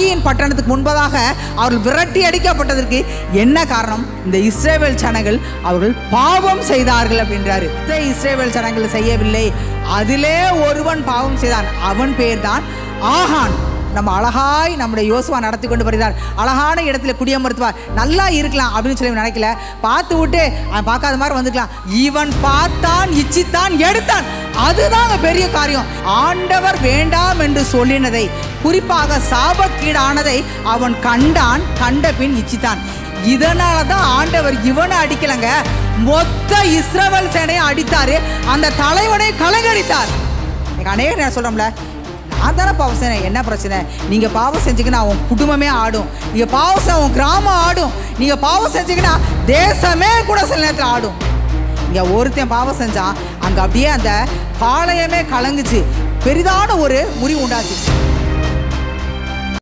ஆகியின் பட்டணத்துக்கு முன்பதாக அவர்கள் விரட்டி அடிக்கப்பட்டதற்கு என்ன காரணம்? இந்த இஸ்ரேவேல் ஜனங்கள் அவர்கள் பாவம் செய்தார்கள் அப்படின்றாரு. இதை இஸ்ரேவேல் சனங்கள் செய்யவில்லை. அதிலே ஒருவன் பாவம் செய்தான். அவன் பெயர்தான் ஆகான். நம்ம அழகாய் நம்முடைய யோசுவா நடத்தி கொண்டு வருகிறார். அழகான இடத்துல குடியமர்த்துவார். நல்லா இருக்கலாம் அப்படின்னு சொல்லி நினைக்கல. பார்த்து விட்டு அவன் பார்க்காத மாதிரி வந்துக்கலாம். இவன் பார்த்தான் இச்சித்தான் எடுத்தான். அதுதான் பெரிய காரியம். ஆண்டவர் வேண்டாம் என்று சொல்லினதை குறிப்பாக சாபக்கீடானதை அவன் கண்டான் கண்ட பின் இச்சித்தான். இதனால தான் ஆண்டவர் இவனை அடிக்கலங்க. மொத்த இஸ்ரவல் சேனையை அடித்தாரு. அந்த தலைவனை கலங்கடித்தார் அநேக நான் சொல்கிறோம்ல நான் தானே பாவம் செய்யணும் என்ன பிரச்சனை? நீங்கள் பாவம் செஞ்சீங்கன்னா உன் குடும்பமே ஆடும். நீங்கள் பாவம் செஞ்ச உன் கிராமம் ஆடும். நீங்கள் பாவம் செஞ்சீங்கன்னா தேசமே கூட சில நேரத்தில் ஆடும். இங்கே ஒருத்தன் பாவம் செஞ்சான் அங்கே அப்படியே அந்த பாளையமே கலங்குச்சு. பெரிதான ஒரு முறிவு உண்டாச்சு.